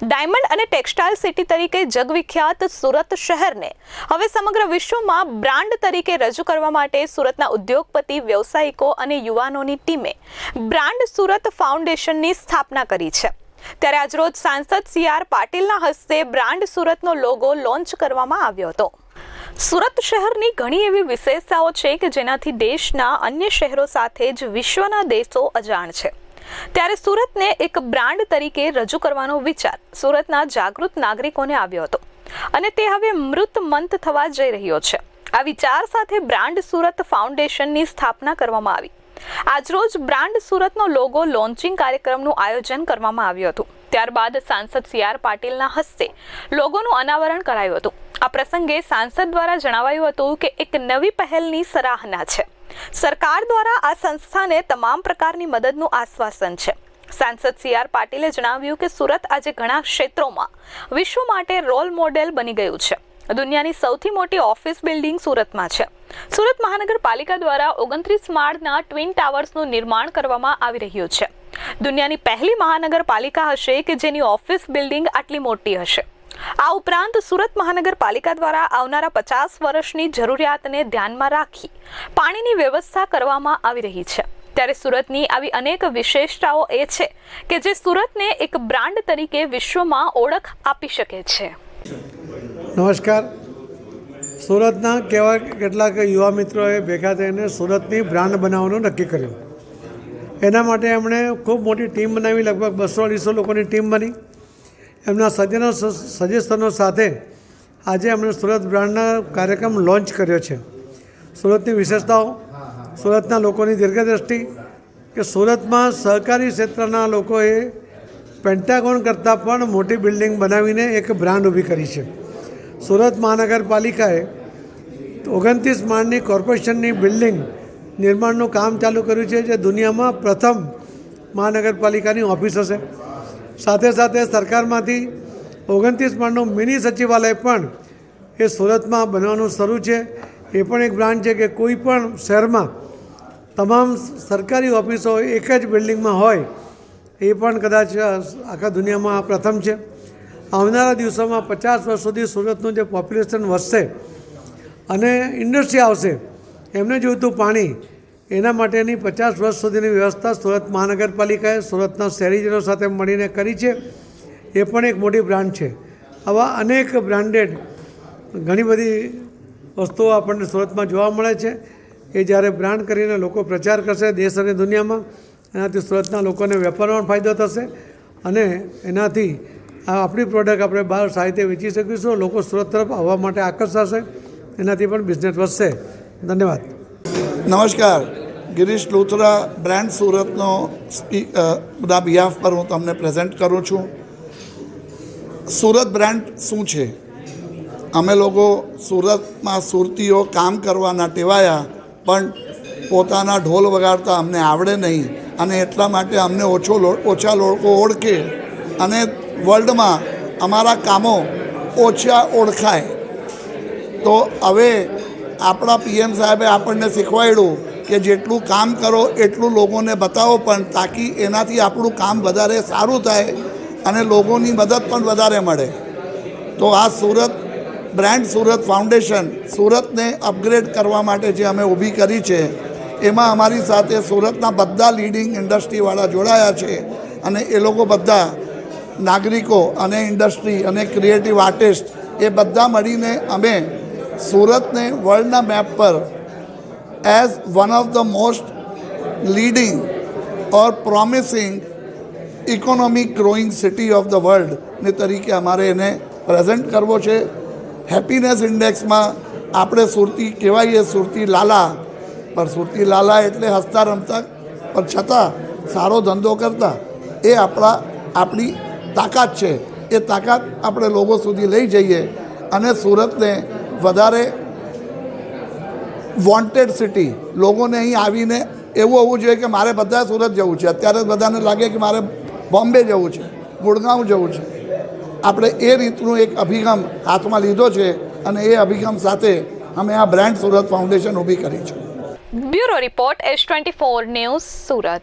Diamond અને textile city તરીકે જગવિખ્યાત સુરત શહેરને હવે સમગ્ર વિશ્વમાં બ્રાન્ડ તરીકે રજૂ કરવા માટે સુરતના ઉદ્યોગપતિ, વ્યવસાયિકો અને યુવાનોની ટીમે બ્રાન્ડ સુરત ફાઉન્ડેશનની સ્થાપના કરી છે. ત્યારે આજરોજ સાંસદ સી આર પાટીલના હસ્તે બ્રાન્ડ સુરતનો લોગો લોન્ચ કરવામાં આવ્યો હતો. સુરત શહેરની ઘણી એવી વિશેષતાઓ છે કે જેનાથી દેશના અન્ય શહેરો સાથે જ વિશ્વના દેશો અજાણ છે. ત્યારે સુરતને એક બ્રાન્ડ તરીકે રજૂ કરવાનો વિચાર સુરતના જાગૃત નાગરિકોને આવ્યો હતો. અને તે હવે મૃત મંત થવા જઈ રહ્યો છે. આ વિચાર સાથે બ્રાન્ડ સુરત ફાઉન્ડેશનની સ્થાપના કરવામાં આવી. આજરોજ બ્રાન્ડ સુરતનો લોગો લોન્ચિંગ કાર્યક્રમનું આયોજન કરવામાં આવ્યું હતું. ત્યારબાદ સાંસદ સી આર પાટીલના હસ્તે લોગોનું અનાવરણ કરાયું હતું. આ પ્રસંગે સાંસદ દ્વારા જણાવાયું હતું કે એક નવી પહેલની સરાહના છે. સરકાર દ્વારા આ સંસ્થાને તમામ પ્રકારની મદદનું આશ્વાસન છે. સાંસદ સી આર પાટીલે જણાવ્યું કે સુરત આજે ઘણા ક્ષેત્રોમાં વિશ્વ માટે રોલ મોડેલ બની ગયું છે. દુનિયાની સૌથી મોટી ઓફિસ બિલ્ડિંગ સુરતમાં છે. સુરત મહાનગરપાલિકા દ્વારા ઓગણત્રીસ માળના ટ્વિન ટાવર્સનું નિર્માણ કરવામાં આવી રહ્યું છે. દુનિયાની પહેલી મહાનગરપાલિકા હશે કે જેની ઓફિસ બિલ્ડિંગ આટલી મોટી હશે. આ ઉપરાંત સુરત મહાનગરપાલિકા દ્વારા આવનારા પચાસ વર્ષની જરૂરિયાતને ધ્યાનમાં રાખી પાણીની વ્યવસ્થા કરવામાં આવી રહી છે. ત્યારે સુરતની આવી અનેક વિશેષતાઓ એ છે કે જે સુરતને એક બ્રાન્ડ તરીકે વિશ્વમાં ઓળખ આપી શકે છે. નમસ્કાર. સુરતના કેવા કેટલાક યુવા મિત્રોએ ભેગા થઈને સુરતની બ્રાન્ડ બનાવવાનું નક્કી કર્યું. એના માટે એમણે ખૂબ મોટી ટીમ બનાવી, લગભગ બસો અઢીસો લોકોની ટીમ બની. એમના સજ્જનો સજેશનો સાથે આજે એમણે સુરત બ્રાન્ડના કાર્યક્રમ લોન્ચ કર્યો છે. સુરતની વિશેષતાઓ, સુરતના લોકોની દીર્ઘદ્રષ્ટિ, કે સુરતમાં સહકારી ક્ષેત્રના લોકોએ પેન્ટાગોન કરતાં પણ મોટી બિલ્ડિંગ બનાવીને એક બ્રાન્ડ ઊભી કરી છે. સુરત મહાનગરપાલિકાએ ઓગણત્રીસ માળની કોર્પોરેશનની બિલ્ડિંગ નિર્માણનું કામ ચાલુ કર્યું છે, જે દુનિયામાં પ્રથમ મહાનગરપાલિકાની ઓફિસ હશે. સાથે સાથે સરકારમાંથી ઓગણત્રીસ માળનું મિની સચિવાલય પણ એ સુરતમાં બનવાનું શરૂ છે. એ પણ એક બ્રાન્ડ છે કે કોઈ પણ શહેરમાં તમામ સરકારી ઓફિસો એક જ બિલ્ડિંગમાં હોય, એ પણ કદાચ આખા દુનિયામાં પ્રથમ છે. આવનારા દિવસોમાં પચાસ વર્ષ સુધી સુરતનું જે પોપ્યુલેશન વધશે અને ઇન્ડસ્ટ્રી આવશે, એમને જોઈતું પાણી એના માટેની પચાસ વર્ષ સુધીની વ્યવસ્થા સુરત મહાનગરપાલિકાએ સુરતના શહેરીજનો સાથે મળીને કરી છે. એ પણ એક મોટી બ્રાન્ડ છે. આવા અનેક બ્રાન્ડેડ ઘણી બધી વસ્તુઓ આપણને સુરતમાં જોવા મળે છે. એ જ્યારે બ્રાન્ડ કરીને લોકો પ્રચાર કરશે દેશ અને દુનિયામાં, એનાથી સુરતના લોકોને વેપારમાં ફાયદો થશે અને એનાથી આ આપણી પ્રોડક્ટ આપણે બહાર સાહિત્ય વેચી શકીશું, લોકો સુરત તરફ આવવા માટે આકર્ષાશે, એનાથી પણ બિઝનેસ વધશે. ધન્યવાદ. નમસ્કાર. ગિરીશ લુથરા બ્રાન્ડ સુરતનો બધા બિહાફ પર હું તમને પ્રેઝન્ટ કરું છું. સુરત બ્રાન્ડ શું છે? અમે લોકો સુરતમાં સુરતીઓ કામ કરવાના ટેવાયા, પણ પોતાના ઢોલ વગાડતા અમને આવડે નહીં અને એટલા માટે અમને ઓછો ઓછા લોકો ઓળખે અને વર્લ્ડમાં અમારા કામો ઓછા ઓળખાય. તો હવે આપણા પીએમ સાહેબે આપણને શીખવાડ્યું કે જેટલું કામ કરો એટલું લોકોને બતાવો, પણ તાકી એનાથી આપણું કામ વધારે સારું થાય અને લોકોની મદદ પણ વધારે મળે. તો આ સુરત બ્રાન્ડ સુરત ફાઉન્ડેશન સુરતને અપગ્રેડ કરવા માટે જે અમે ઊભી કરી છે, એમાં અમારી સાથે સુરતના બધા લીડિંગ ઇન્ડસ્ટ્રીવાળા જોડાયા છે અને એ લોકો બધા નાગરિકો અને ઇન્ડસ્ટ્રી અને ક્રિએટિવ આર્ટિસ્ટ એ બધા મળીને અમે સુરતને વર્લ્ડના મેપ પર as one of the most leading or promising economic growing city of the વર્લ્ડને તરીકે અમારે એને પ્રેઝન્ટ કરવો છે. હેપીનેસ ઇન્ડેક્સમાં આપણે સુરતી કહેવાઈએ સુરતી લાલા. પણ સુરતી લાલા એટલે હસતા રમતા, પણ છતાં સારો ધંધો કરતા. એ આપણા, આપણી તાકાત છે. એ તાકાત આપણે લોકો સુધી લઈ જઈએ અને સુરતને વધારે વોન્ટેડ સિટી લોકોને અહીં આવીને એવું હોવું જોઈએ કે મારે બધા સુરત જવું છે. અત્યારે બધાને લાગે કે મારે બોમ્બે જવું છે, ગુડગાંવ જવું છે. આપણે એ રીતનું એક અભિગમ હાથમાં લીધો છે અને એ અભિગમ સાથે અમે આ બ્રાન્ડ સુરત ફાઉન્ડેશન ઊભી કરી છે. Bureau report S twenty four news Surat.